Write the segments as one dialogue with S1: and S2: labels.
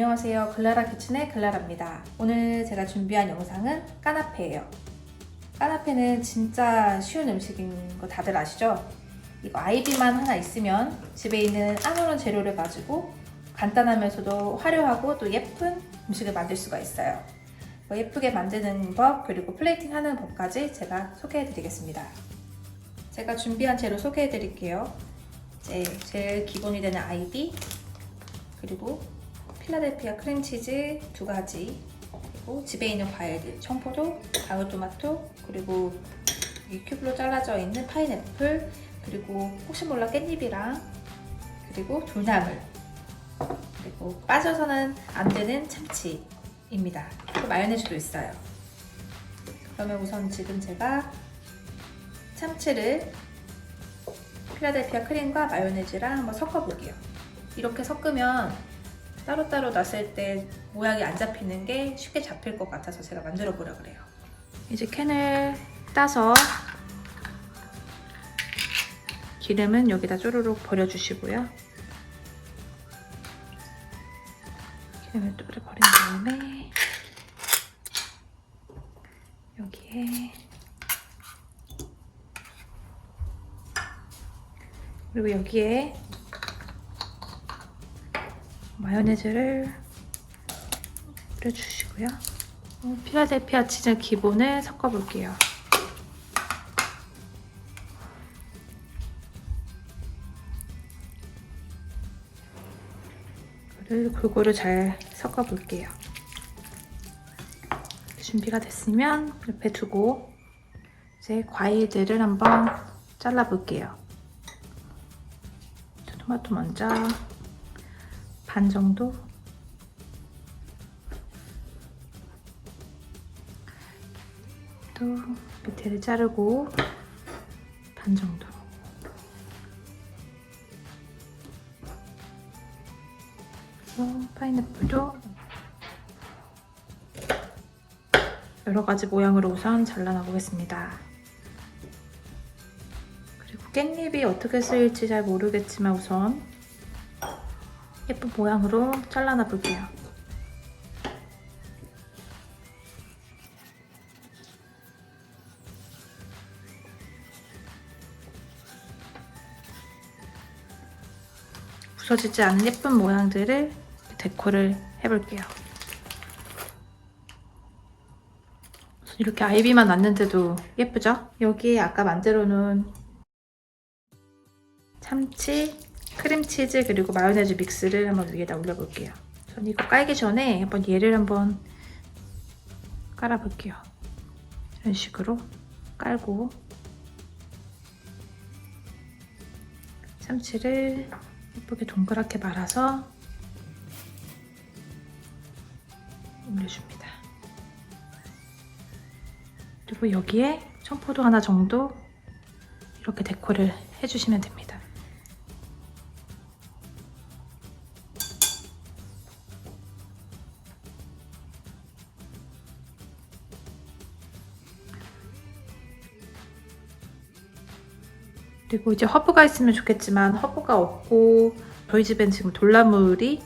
S1: 안녕하세요. 글라라 키친의 글라라입니다. 오늘 제가 준비한 영상은 까나페예요. 까나페는 진짜 쉬운 음식인 거 다들 아시죠? 이거 아이비만 하나 있으면 집에 있는 아무런 재료를 가지고 간단하면서도 화려하고 또 예쁜 음식을 만들 수가 있어요. 뭐 예쁘게 만드는 법 그리고 플레이팅 하는 법까지 제가 소개해 드리겠습니다. 제가 준비한 재료 소개해 드릴게요. 이제 제일 기본이 되는 아이비 그리고 필라델피아 크림치즈 두 가지 그리고 집에 있는 과일들 청포도, 방울토마토 그리고 이 큐브로 잘라져 있는 파인애플 그리고 혹시 몰라 깻잎이랑 그리고 돌나물 그리고 빠져서는 안 되는 참치입니다. 또 마요네즈도 있어요. 그러면 우선 지금 제가 참치를 필라델피아 크림과 마요네즈랑 한번 섞어볼게요. 이렇게 섞으면 따로따로 놨을 때 모양이 안 잡히는 게 쉽게 잡힐 것 같아서 제가 만들어 보려 그래요. 이제 캔을 따서 기름은 여기다 쪼르륵 버려주시고요. 기름을 쪼르륵 버린 다음에 여기에 그리고 여기에 마요네즈를 뿌려주시고요. 어, 필라델피아 치즈 기본을 섞어볼게요. 이거를 골고루 잘 섞어볼게요. 준비가 됐으면 옆에 두고 이제 과일들을 한번 잘라볼게요. 토마토 먼저 반 정도 또 밑에를 자르고 반 정도 파인애플도 여러 가지 모양으로 우선 잘라놔 보겠습니다. 그리고 깻잎이 어떻게 쓰일지 잘 모르겠지만 우선 예쁜 모양으로 잘라놔 볼게요. 부서지지 않은 예쁜 모양들을 데코를 해볼게요. 이렇게 아이비만 놨는데도 예쁘죠? 여기에 아까 만들어 놓은 참치, 크림치즈 그리고 마요네즈 믹스를 한번 위에다 올려볼게요. 전 이거 깔기 전에 한번 얘를 한번 깔아볼게요. 이런 식으로 깔고 참치를 예쁘게 동그랗게 말아서 올려줍니다. 그리고 여기에 청포도 하나 정도 이렇게 데코를 해주시면 됩니다. 그리고 이제 허브가 있으면 좋겠지만 허브가 없고 저희 집엔 지금 돌나물이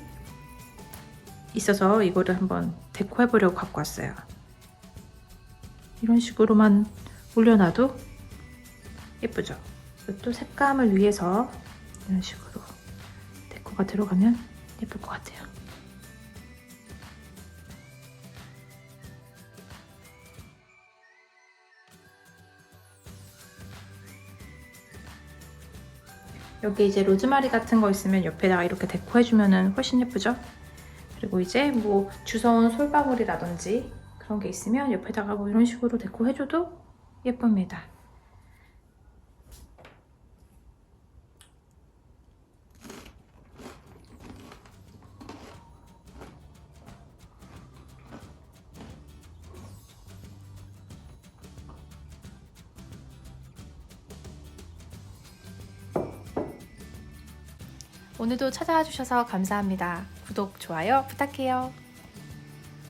S1: 있어서 이거를 한번 데코해 보려고 갖고 왔어요. 이런 식으로만 올려놔도 예쁘죠? 또 색감을 위해서 이런 식으로 데코가 들어가면 예쁠 것 같아요. 여기 이제 로즈마리 같은 거 있으면 옆에다가 이렇게 데코해주면 훨씬 예쁘죠? 그리고 이제 뭐 주워온 솔방울이라든지 그런 게 있으면 옆에다가 뭐 이런 식으로 데코해줘도 예쁩니다. 오늘도 찾아와 주셔서 감사합니다. 구독, 좋아요 부탁해요.